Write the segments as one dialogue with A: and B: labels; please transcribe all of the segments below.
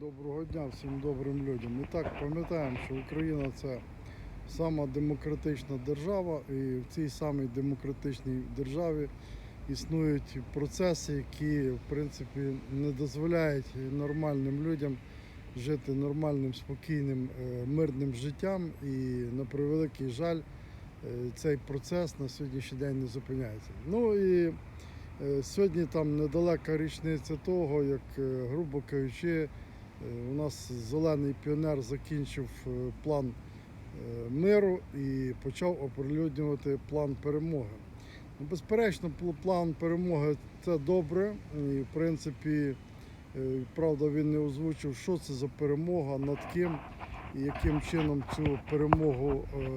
A: Доброго дня всім добрим людям. І так пам'ятаємо, що Україна це сама демократична держава, і в цій самій демократичній державі існують процеси, які в принципі не дозволяють нормальним людям жити нормальним, спокійним, е, мирним життям. І на превеликий жаль, е, цей процес на сьогоднішній день не зупиняється. Ну і е, сьогодні там недалека річниця того, як, грубо кажучи, У нас зелений піонер закінчив е, план е, миру і почав оприлюднювати план перемоги. Ну, Безперечно, план перемоги це добре. І, в принципі, е, правда, він не озвучив, що це за перемога, над ким і яким чином цю перемогу е,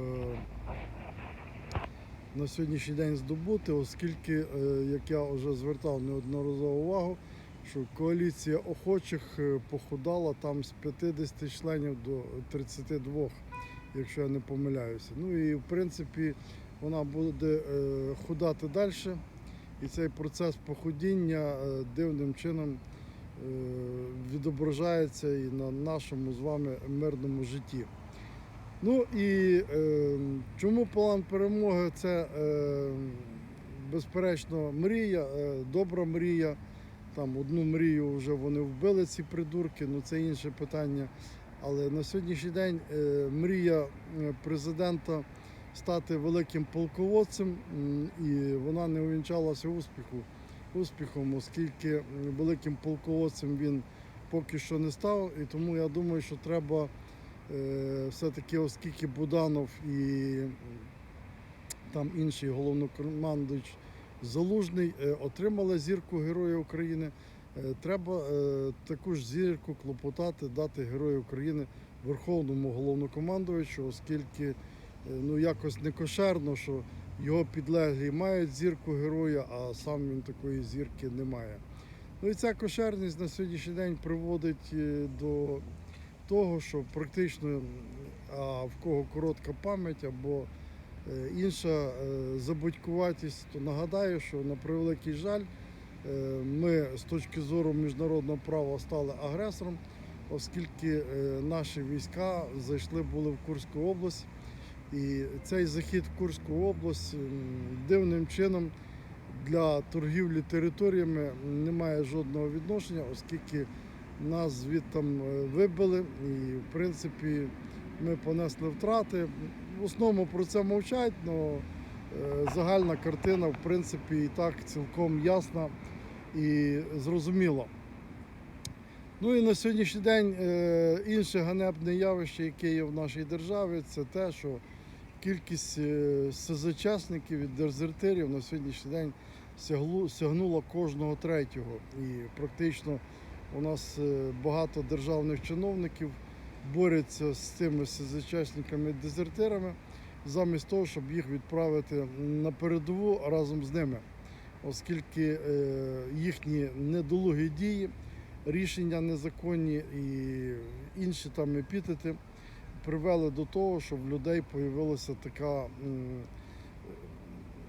A: на сьогоднішній день здобути, оскільки, е, як я вже звертав неодноразово увагу, що коаліція охочих е, похудала там з 50 членів до 32, якщо я не помиляюся. Ну і в принципі вона буде е, худати далі. І цей процес похудіння е, дивним чином відображається і на нашому з вами мирному житті. Ну і е, чому план перемоги це е, безперечно мрія, е, добра мрія. Там одну мрію вже вони вбили ці придурки, ну це інше питання. Але на сьогоднішній день е, мрія е, президента стати великим полководцем, і вона не увінчалася успіху, успіхом, оскільки великим полководцем він поки що не став. І тому я думаю, що треба е, все-таки, оскільки Буданов і там інший головнокомандуючий Залужний е, отримали зірку Героя України. Е, Треба е, таку ж зірку клопотати дати Герою України Верховному головнокомандувачу, оскільки ну якось не кошерно, що його підлеглі мають зірку героя, а сам він такої зірки не має. Ну і ця кошерність на сьогоднішній день приводить до того, що практично а в кого коротка пам'ять або інша е, забудькуватість, то нагадаю, що на превеликий жаль, е, ми з точки зору міжнародного права стали агресором, оскільки е, наші війська зайшли були в Курську область. І цей захід в Курську область дивним чином для торгівлі територіями не має жодного відношення, оскільки нас звідти вибили, і в принципі ми понесли втрати. В основному про це мовчать, але загальна картина, в принципі, і так цілком ясна і зрозуміла. Ну і на сьогоднішній день е, інше ганебне явище, яке є в нашій державі, це те, що кількість е, і дезертирів на сьогоднішній день сягнула кожного третього. І практично у нас е, багато державних чиновників борються з цими СЗЧасниками дезертирами, замість того, щоб їх відправити на передову разом з ними, оскільки е, їхні недолугі дії, рішення незаконні і інші там епітети привели до того, що в людей з'явилася така,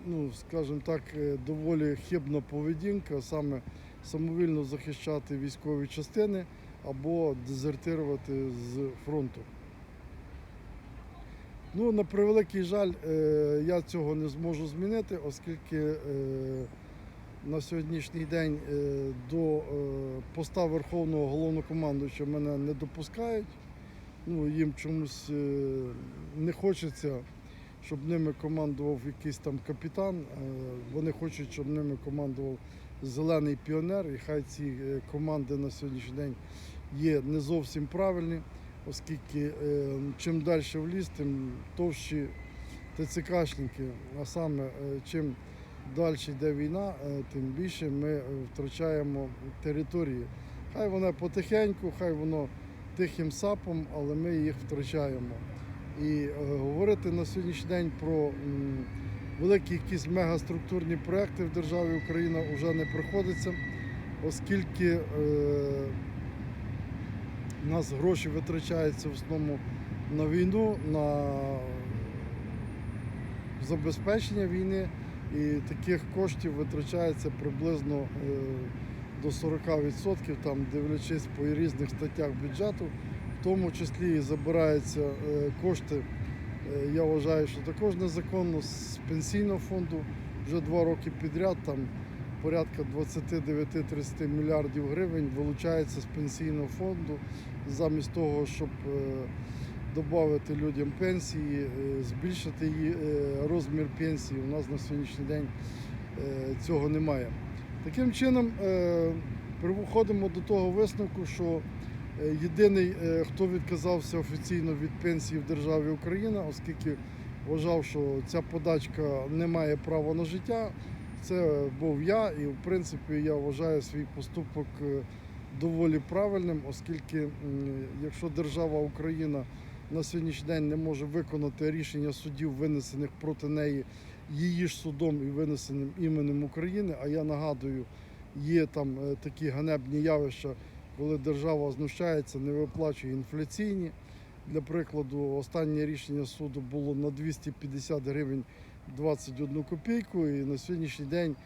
A: ну скажімо так, е, доволі хибна поведінка, саме самовільно захищати військові частини або дезертирувати з фронту. Ну, на превеликий жаль, е, я цього не зможу змінити, оскільки е, на сьогоднішній день е, до поста Верховного головнокомандуюча мене не допускають. Ну, їм чомусь не хочеться, щоб ними командував якийсь там капітан. Вони хочуть, щоб ними командував зелений піонер. І хай ці е, команди на сьогоднішній день є не зовсім правильні, оскільки е, чим далі в ліс, тим товщі ТЦКшники. А саме е, чим далі йде війна, тим більше ми втрачаємо території. Хай вона потихеньку, хай воно тихим сапом, але ми їх втрачаємо. І говорити на сьогоднішній день про великі якісь мегаструктурні проекти в державі Україна вже не приходиться, оскільки е, у нас гроші витрачаються в основному на війну, на забезпечення війни, і таких коштів витрачається приблизно е, до 40%, там дивлячись по різних статтях бюджету, в тому числі і забираються е, кошти. Е, Я вважаю, що також незаконно з пенсійного фонду вже два роки підряд. Там порядка 29-30 мільярдів гривень вилучається з пенсійного фонду замість того, щоб додати людям пенсії, е, збільшити її е, розмір пенсії. У нас на сьогоднішній день е, цього немає. Таким чином, е, приходимо до того висновку, що е, єдиний, е, хто відказався офіційно від пенсії в державі Україна, оскільки вважав, що ця подачка не має права на життя, це був я, і в принципі я вважаю свій поступок е, доволі правильним, оскільки якщо держава Україна на сьогоднішній день не може виконати рішення судів, винесених проти неї її ж судом і винесеним іменем України. А я нагадую, є там е, такі ганебні явища, коли держава знущається, не виплачує інфляційні. Для прикладу, останнє рішення суду було на 250 гривень 21 копійку, і на сьогоднішній день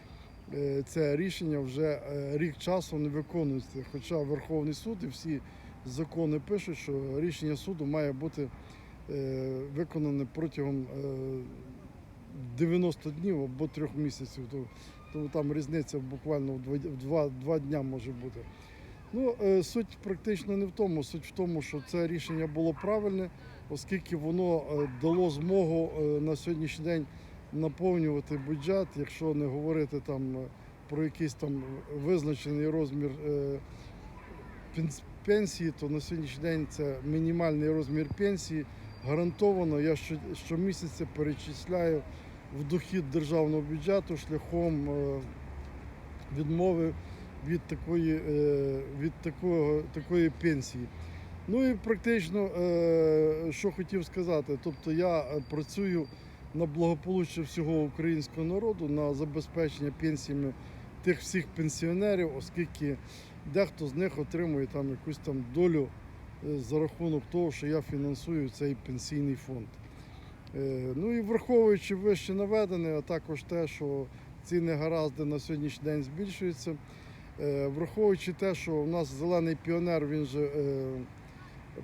A: е, це рішення вже е, рік часу не виконується. Хоча Верховний суд і всі закони пишуть, що рішення суду має бути е, виконане протягом е, 90 днів або трьох місяців. Тому там різниця буквально в два, два дня може бути. Ну, е, суть практично не в тому. Суть в тому, що це рішення було правильне, оскільки воно е, дало змогу е, на сьогоднішній день наповнювати бюджет, якщо не говорити там про якийсь там визначений розмір пенсії, то на сьогоднішній день це мінімальний розмір пенсії. Гарантовано я щомісяця перечисляю в дохід державного бюджету шляхом відмови від такої, е, від такого, такої пенсії. Ну і практично, е, що хотів сказати, тобто я е, працюю на благополуччя всього українського народу, на забезпечення пенсіями тих всіх пенсіонерів, оскільки дехто з них отримує там якусь там долю за рахунок того, що я фінансую цей пенсійний фонд. Ну і враховуючи вище наведене, а також те, що ці негаразди на сьогоднішній день збільшуються, враховуючи те, що у нас зелений піонер, він же е,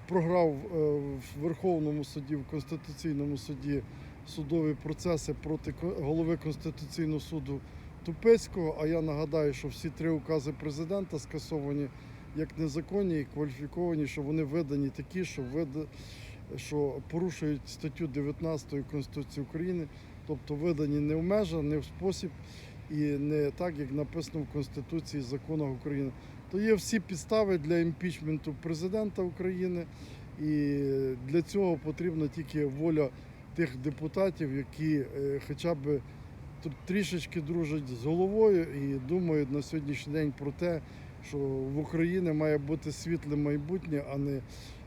A: програв е, в Верховному суді, в Конституційному суді судові процеси проти голови Конституційного суду Тупецького. А я нагадаю, що всі три укази президента скасовані як незаконні і кваліфіковані, що вони видані такі, що вида що порушують статтю 19 Конституції України, тобто видані не в межах, не в спосіб і не так, як написано в Конституції законах України. То є всі підстави для імпічменту президента України, і для цього потрібна тільки воля тих депутатів, які е, хоча б тр- трішечки дружать з головою і думають на сьогоднішній день про те, що в Україні має бути світле майбутнє, а не е,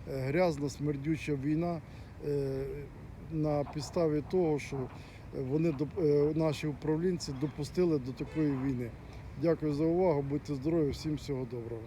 A: грязна смердюча війна е, на підставі того, що вони е, наші управлінці допустили до такої війни. Дякую за увагу, будьте здорові, всім всього доброго.